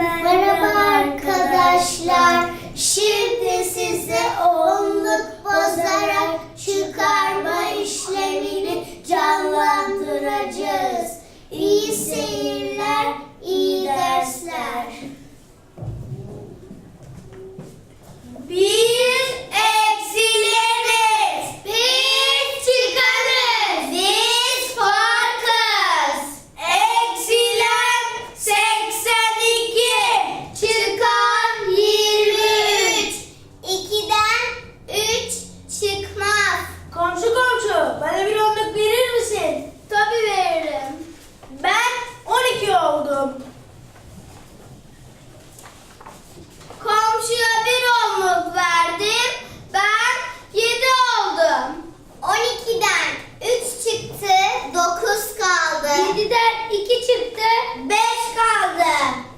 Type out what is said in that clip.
Merhaba arkadaşlar. Şimdi 2 çıktı. 5 kaldı.